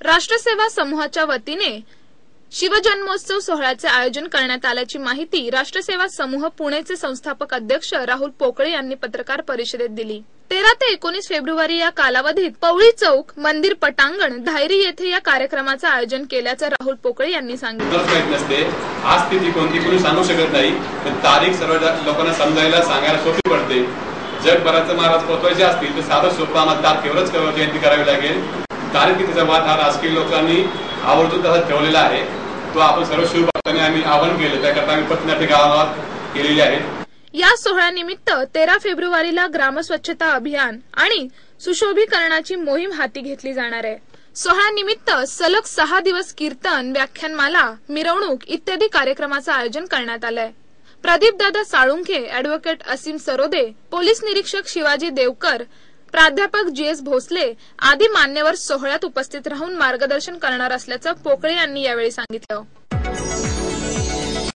राष्ट्रसेवा समूहाच्या वतीने शिवजन्मोत्सव सोहळ्याचे आयोजन करण्यात आल्याची माहिती राष्ट्रसेवा समूह पुणेचे संस्थापक अध्यक्ष राहुल पोकळे यांनी पत्रकार परिषदेत दिली. तेरा ते एकोणीस फेब्रुवारी या कालावधीत पवळी चौक मंदिर पटांगण धायरी येथे या कार्यक्रमाचं आयोजन केल्याचं राहुल पोकळे यांनी सांगितलं. नसते. आज स्थिती कोणती कोणी सांगू शकत नाही पण तारीख सर्व लोकांना समजायला सांगायला सोपी पडते. जगभराचं महाराज पोहोचवायचे असतील तर साधं सोपं आम्हाला तारखेवरच जयंती करावी लागेल. कारण की त्याचा वाद हा राजकीय लोकांनी आवर्जून तसा ठेवलेला आहे. तो आपण सर्व शिवभक्तांनी आम्ही आवाहन केलं त्याकरता आम्ही पथनाट्य गावात केलेली आहे. या सोहळ्यानिमित्त तेरा फेब्रुवारीला ग्रामस्वच्छता अभियान आणि सुशोभीकरणाची मोहीम हाती घेतली जाणार आहे. सोहळ्यानिमित्त सलग सहा दिवस कीर्तन व्याख्यानमाला मिरवणूक इत्यादी कार्यक्रमाचं आयोजन करण्यात आलंय. प्रदीपदादा साळुंखे अॅडव्होकेट असीम सरोदे पोलीस निरीक्षक शिवाजी देवकर प्राध्यापक जी एस भोसले आदी मान्यवर सोहळ्यात उपस्थित राहून मार्गदर्शन करणार असल्याचं पोकळे यांनी यावेळी सांगितलं.